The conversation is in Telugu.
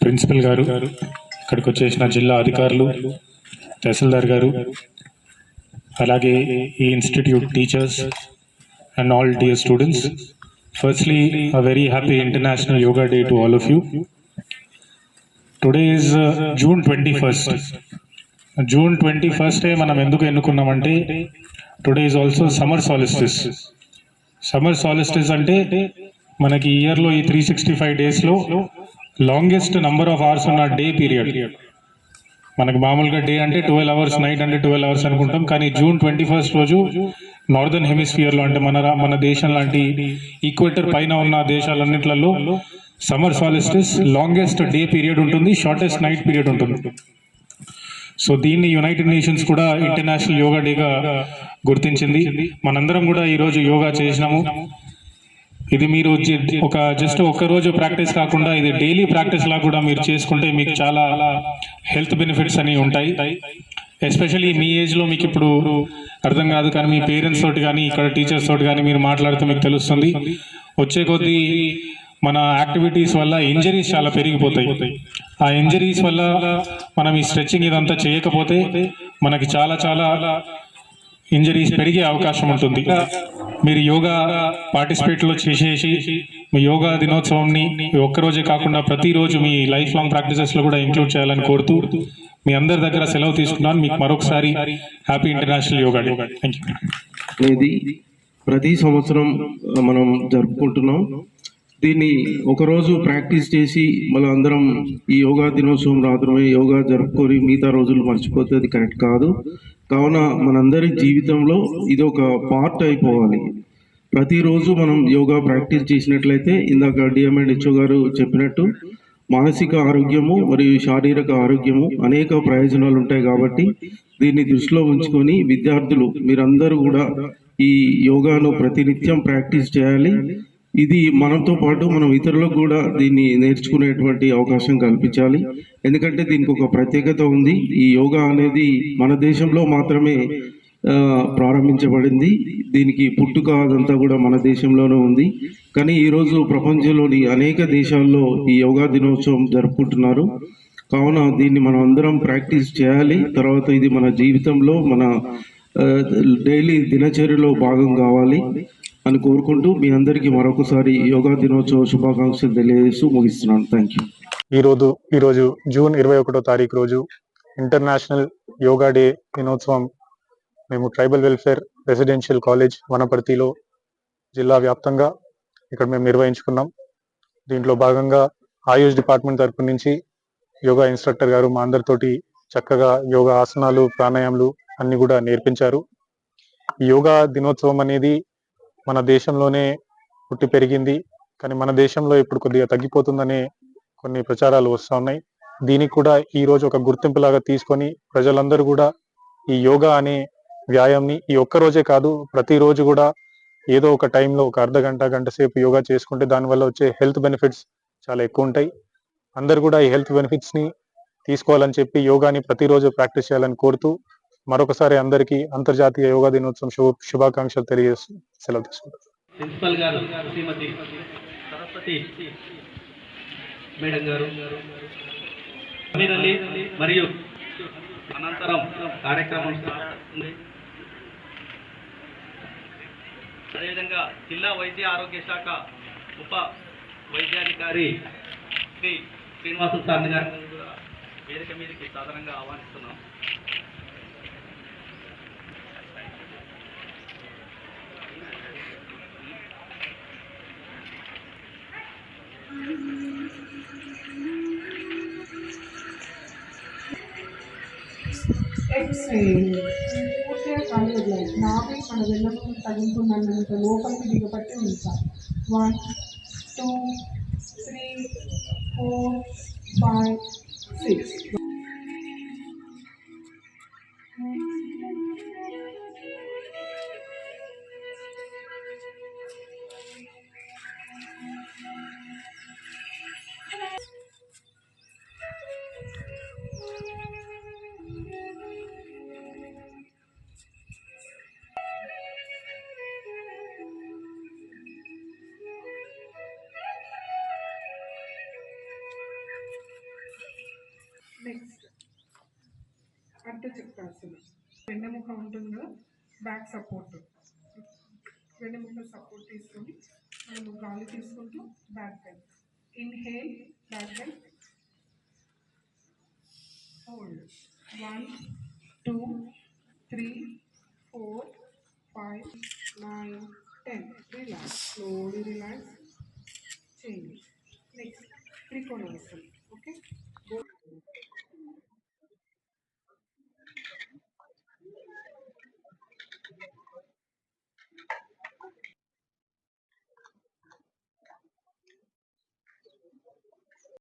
ప్రిన్సిపల్ గారు ఇక్కడికి వచ్చేసిన జిల్లా అధికారులు తహసీల్దార్ గారు అలాగే ఈ institute teachers and all dear students. Firstly a very happy International Yoga Day to all of you today is June twenty first June twenty ఫస్టే మనం ఎందుకు ఎన్నుకున్నామంటే today is also summer solstice summer solstice అంటే మనకి ఇయర్లో ఈ త్రీ సిక్స్టీ ఫైవ్ డేస్లో లాంగెస్ట్ నంబర్ ఆఫ్ అవర్స్ ఉన్న డే పీరియడ్. మనకి మామూలుగా డే అంటే ట్వెల్వ్ అవర్స్ నైట్ అంటే ట్వెల్వ్ అవర్స్ అనుకుంటాం కానీ జూన్ ట్వంటీ ఫస్ట్ రోజు నార్దర్న్ హెమిస్ఫియర్లో అంటే మన రా- మన దేశం లాంటి ఈక్వేటర్ పైన ఉన్న దేశాలన్నింటిలో summer solstice longest day period ఉంటుంది షార్టెస్ట్ నైట్ పీరియడ్ ఉంటుంది. సో దీన్ని యునైటెడ్ నేషన్స్ కూడా ఇంటర్నేషనల్ యోగా డేగా గుర్తించింది. మనందరం కూడా ఈరోజు యోగా చేసినాము. ఇది మీరు ఒక జస్ట్ ఒక రోజు ప్రాక్టీస్ కాకుండా ఇది డైలీ ప్రాక్టీస్ లా కూడా మీరు చేసుకుంటే మీకు చాలా హెల్త్ బెనిఫిట్స్ అని ఉంటాయి. ఎస్పెషల్లీ మీ ఏజ్లో మీకు ఇప్పుడు అర్థం కాదు కానీ మీ పేరెంట్స్ తోటి కానీ ఇక్కడ టీచర్స్ తోటి కానీ మీరు మాట్లాడితే మీకు తెలుస్తుంది. వచ్చే కొద్దీ మన యాక్టివిటీస్ వల్ల ఇంజరీస్ చాలా పెరిగిపోతాయి. ఆ ఇంజరీస్ వల్ల మనం ఈ స్ట్రెచ్చింగ్ ఇదంతా చేయకపోతే మనకి చాలా చాలా ఇంజరీస్ పెరిగే అవకాశం ఉంటుంది. మీరు యోగా పార్టిసిపేట్లో చేసేసి మీ యోగా దినోత్సవంని ఒక్కరోజే కాకుండా ప్రతిరోజు మీ లైఫ్ లాంగ్ ప్రాక్టీసెస్లో కూడా ఇంక్లూడ్ చేయాలని కోరుతూ మీ అందరి దగ్గర సెలవు తీసుకున్నాను. మీకు మరొకసారి happy International Yoga Day. Thank you ప్రతి సంవత్సరం మనం జరుపుకుంటున్నాం. దీన్ని ఒకరోజు ప్రాక్టీస్ చేసి మళ్ళీ అందరం ఈ యోగా దినోత్సవం రాత్రమే యోగా జరుపుకొని మిగతా రోజులు మర్చిపోతే అది కరెక్ట్ కాదు. కావున మనందరి జీవితంలో ఇది ఒక పార్ట్ అయిపోవాలి. ప్రతిరోజు మనం యోగా ప్రాక్టీస్ చేసినట్లయితే ఇందాక డిఎంఎండ్ హెచ్ఓ గారు చెప్పినట్టు మానసిక ఆరోగ్యము మరియు శారీరక ఆరోగ్యము అనేక ప్రయోజనాలు ఉంటాయి కాబట్టి దీన్ని దృష్టిలో ఉంచుకొని విద్యార్థులు మీరందరూ కూడా ఈ యోగాను ప్రతినిత్యం ప్రాక్టీస్ చేయాలి. ఇది మనతో పాటు మనం ఇతరులకు కూడా దీన్ని నేర్చుకునేటువంటి అవకాశం కల్పించాలి. ఎందుకంటే దీనికి ఒక ప్రత్యేకత ఉంది. ఈ యోగా అనేది మన దేశంలో మాత్రమే ప్రారంభించబడింది. దీనికి పుట్టుక అదంతా కూడా మన దేశంలోనే ఉంది. కానీ ఈరోజు ప్రపంచంలోని అనేక దేశాల్లో ఈ యోగా దినోత్సవం జరుపుకుంటున్నారు. కావున దీన్ని మనం అందరం ప్రాక్టీస్ చేయాలి. తర్వాత ఇది మన జీవితంలో మన డైలీ దినచర్యలో భాగం కావాలి. అని కోరుకుంటూ మీ అందరికీ మరొకసారి యోగా దినోత్సవ శుభాకాంక్షలు తెలియజేస్తూ ముగిస్తున్నాను. థ్యాంక్ యూ ఈరోజు ఈరోజు జూన్ ఇరవై ఒకటో తారీఖు రోజు ఇంటర్నేషనల్ యోగా డే దినోత్సవం మేము ట్రైబల్ వెల్ఫేర్ రెసిడెన్షియల్ కాలేజ్ వనపర్తిలో జిల్లా వ్యాప్తంగా ఇక్కడ మేము నిర్వహించుకున్నాం. దీంట్లో భాగంగా ఆయుష్ డిపార్ట్మెంట్ తరపు నుంచి యోగా ఇన్స్ట్రక్టర్ గారు మా అందరితోటి చక్కగా యోగా ఆసనాలు ప్రాణాయామాలు అన్ని కూడా నేర్పించారు. యోగా దినోత్సవం అనేది మన దేశంలోనే పుట్టి పెరిగింది. కానీ మన దేశంలో ఇప్పుడు కొద్దిగా తగ్గిపోతుందనే కొన్ని ప్రచారాలు వస్తూ ఉన్నాయి. దీనికి కూడా ఈ రోజు ఒక గుర్తింపులాగా తీసుకొని ప్రజలందరూ కూడా ఈ యోగా అనే వ్యాయాంని ఈ ఒక్క రోజే కాదు ప్రతిరోజు కూడా ఏదో ఒక టైంలో ఒక అర్ధ గంట గంట సేపు యోగా చేసుకుంటే దానివల్ల వచ్చే హెల్త్ బెనిఫిట్స్ చాలా ఎక్కువ ఉంటాయి. అందరు కూడా ఈ హెల్త్ బెనిఫిట్స్ని తీసుకోవాలని చెప్పి యోగాని ప్రతిరోజు ప్రాక్టీస్ చేయాలని కోరుతూ మరొకసారి అందరికీ అంతర్జాతీయ యోగా దినోత్సవం శుభ శుభాకాంక్షలు తెలియజేస్తూ సెలవు తీసుకుంటారు ప్రిన్సిపల్ గారు శ్రీమతి సరస్వతి మేడం గారు మరియు అనంతరం కార్యక్రమం అదేవిధంగా జిల్లా వైద్య ఆరోగ్య శాఖ ఉప వైద్యాధికారి శ్రీ శ్రీనివాసు సార్ గారిని కూడా వేదిక మీదకి సాధారణంగా ఆహ్వానిస్తున్నాం. ఎక్స్హేల్ పూర్తిగా కళ్ళు వదిలేదు నాభి మన వెళ్ళము తగ్గుతున్నంత లోపలికి దిగబట్టి ఉంచాలి one two three four five six next అర్థ చక్రాసనం వెన్నెముక ఉంటుంది కదా బ్యాక్ సపోర్ట్ వెన్నెముక సపోర్ట్ తీసుకొని మనము గాలి తీసుకుంటూ back bend inhale back bend hold one two three four five nine ten relax slowly relax